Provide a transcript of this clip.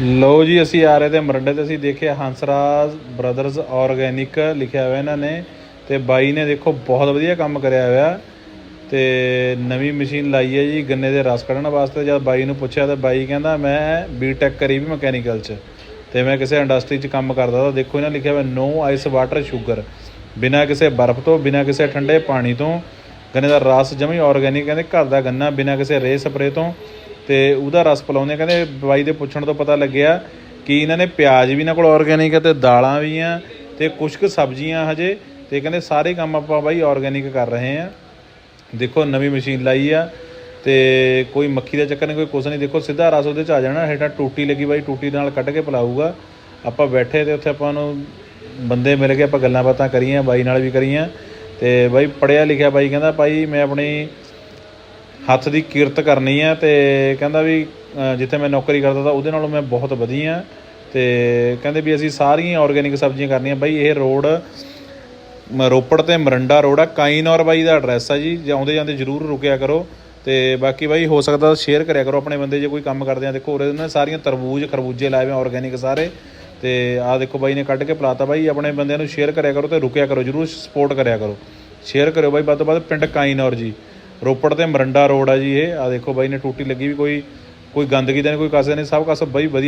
ਲਓ ਜੀ, ਅਸੀਂ ਆ ਰਹੇ ਤੇ ਮਰੰਡੇ ਤੇ ਅਸੀਂ ਦੇਖਿਆ ਹੰਸਰਾਜ ਬ੍ਰਦਰਜ਼ ਆਰਗੈਨਿਕ ਲਿਖਿਆ ਹੋਇਆ ਇਹਨਾਂ ਨੇ ਤੇ ਬਾਈ ਨੇ ਦੇਖੋ ਬਹੁਤ ਵਧੀਆ ਕੰਮ ਕਰਿਆ ਹੋਇਆ ਤੇ ਨਵੀਂ ਮਸ਼ੀਨ ਲਾਈ ਹੈ ਜੀ, ਗੰਨੇ ਦੇ ਰਸ ਕੱਢਣ ਵਾਸਤੇ। ਜਦ ਬਾਈ ਨੂੰ ਪੁੱਛਿਆ ਤਾਂ ਬਾਈ ਕਹਿੰਦਾ, ਮੈਂ ਬੀਟੈਕ ਕਰੀ ਵੀ ਮਕੈਨੀਕਲ 'ਚ। ਤੇ ਮੈਂ ਕਿਸੇ ਇੰਡਸਟਰੀ 'ਚ ਕੰਮ ਕਰਦਾ ਤਾਂ ਦੇਖੋ ਇਹਨਾਂ ਲਿਖਿਆ ਹੋਇਆ ਨੋ ਆਈਸ ਵਾਟਰ ਸ਼ੂਗਰ ਬਿਨਾਂ ਕਿਸੇ ਬਰਫ਼ ਤੋਂ, ਬਿਨਾਂ ਕਿਸੇ ਠੰਡੇ ਪਾਣੀ ਤੋਂ, ਗੰਨੇ ਦਾ ਰਸ ਜਮੀ ਆਰਗੈਨਿਕ, ਕਹਿੰਦੇ ਘਰ ਦਾ ਗੰਨਾ, ਬਿਨਾਂ ਕਿਸੇ ਰੇ ਸਪਰੇ ਤੋਂ। ਤੇ ਉਹਦਾ ਰਸ ਪਿਲਾਉਂਦੇ ਆ। ਕਹਿੰਦੇ ਬਾਈ ਦੇ ਪੁੱਛਣ ਤੋਂ ਪਤਾ ਲੱਗਿਆ ਕਿ ਇਹਨਾਂ ਨੇ ਪਿਆਜ਼ ਵੀ ਇਹਨਾਂ ਕੋਲ ਆਰਗੈਨਿਕ ਹੈ ਤੇ ਦਾਲਾਂ ਵੀ ਆ ਤੇ ਕੁਝ ਕੁ ਸਬਜ਼ੀਆਂ ਹਜੇ ਤੇ ਕਹਿੰਦੇ ਸਾਰੇ ਕੰਮ ਆਪਾਂ ਬਾਈ ਆਰਗੈਨਿਕ ਕਰ ਰਹੇ ਆ। ਦੇਖੋ ਨਵੀਂ ਮਸ਼ੀਨ ਲਾਈ ਆ ਤੇ ਕੋਈ ਮੱਖੀ ਦਾ ਚੱਕਰ ਨਹੀਂ, ਕੋਈ ਕੁਛ ਨਹੀਂ। ਦੇਖੋ ਸਿੱਧਾ ਰਸ ਉਹਦੇ ਚ ਆ ਜਾਣਾ, ਹੇਠਾਂ ਟੂਟੀ ਲੱਗੀ ਬਾਈ, ਟੂਟੀ ਨਾਲ ਕੱਢ ਕੇ ਪਿਲਾਊਗਾ। ਆਪਾਂ ਬੈਠੇ ਤੇ ਉੱਥੇ ਆਪਾਂ ਨੂੰ ਬੰਦੇ ਮਿਲ ਗਏ, ਆਪਾਂ ਗੱਲਾਂ ਬਾਤਾਂ ਕਰੀਆਂ, ਬਾਈ ਨਾਲ ਵੀ ਕਰੀਆਂ। ਤੇ ਬਾਈ ਪੜਿਆ ਲਿਖਿਆ ਬਾਈ ਕਹਿੰਦਾ, ਭਾਈ ਮੈਂ ਆਪਣੀ ਹੱਥ ਦੀ ਕਿਰਤ ਕਰਨੀ ਹੈ ਤੇ ਕਹਿੰਦਾ ਵੀ ਜਿੱਥੇ ਮੈਂ ਨੌਕਰੀ ਕਰਦਾ ਤਾਂ ਉਹਦੇ ਨਾਲੋਂ ਮੈਂ ਬਹੁਤ ਵਧੀਆ। ਤੇ ਕਹਿੰਦੇ ਵੀ ਅਸੀਂ ਸਾਰੀਆਂ ਆਰਗੈਨਿਕ ਸਬਜ਼ੀਆਂ ਕਰਨੀਆਂ। ਬਾਈ ਇਹ ਰੋਡ, ਮ- ਰੋਪੜ ਤੇ ਮਰੰਡਾ ਰੋਡ ਆ। ਕਾਈਨੌਰ ਬਾਈ ਦਾ ਐਡਰੈਸ ਆ ਜੀ। ਜਾਂਦੇ ਜਾਂਦੇ ਜਰੂਰ ਰੁਕਿਆ ਕਰੋ। ਤੇ ਬਾਕੀ ਬਾਈ ਹੋ ਸਕਦਾ ਸ਼ੇਅਰ ਕਰਿਆ ਕਰੋ ਆਪਣੇ ਬੰਦੇ। ਜੇ ਕੋਈ ਕੰਮ ਕਰਦੇ ਆ, ਦੇਖੋ ਉਰੇ ਉਹਨਾਂ ਸਾਰੀਆਂ ਤਰਬੂਜ, ਖਰਬੂਜੇ ਲਾਏ ਹੋਏ ਆਰਗੈਨਿਕ ਸਾਰੇ। ਤੇ ਆਹ ਦੇਖੋ ਬਾਈ ਨੇ ਕੱਢ ਕੇ ਪਲਾਤਾ। ਬਾਈ ਆਪਣੇ ਬੰਦਿਆਂ ਨੂੰ ਸ਼ੇਅਰ ਕਰਿਆ ਕਰੋ ਤੇ ਰੁਕਿਆ ਕਰੋ। ਜਰੂਰ ਸਪੋਰਟ ਕਰਿਆ ਕਰੋ। ਸ਼ੇਅਰ ਕਰਿਓ ਬਾਈ। ਵੱਧ ਤੋਂ ਵੱਧ ਪਿੰਡ ਕਾਈਨੌਰ ਜੀ। ਰੋਪੜ ਤੇ ਮਰੰਡਾ ਰੋਡ ਆ ਜੀ ਇਹ। ਆ ਦੇਖੋ ਬਾਈ, ਨੇ ਟੂਟੀ ਲੱਗੀ ਵੀ ਕੋਈ ਕੋਈ ਗੰਦਗੀ ਦਾ ਨਹੀਂ, ਕੋਈ ਕਾਸੇ ਨਹੀਂ, ਸਭ ਕਾਸ ਬਾਈ ਵਧੀਆ।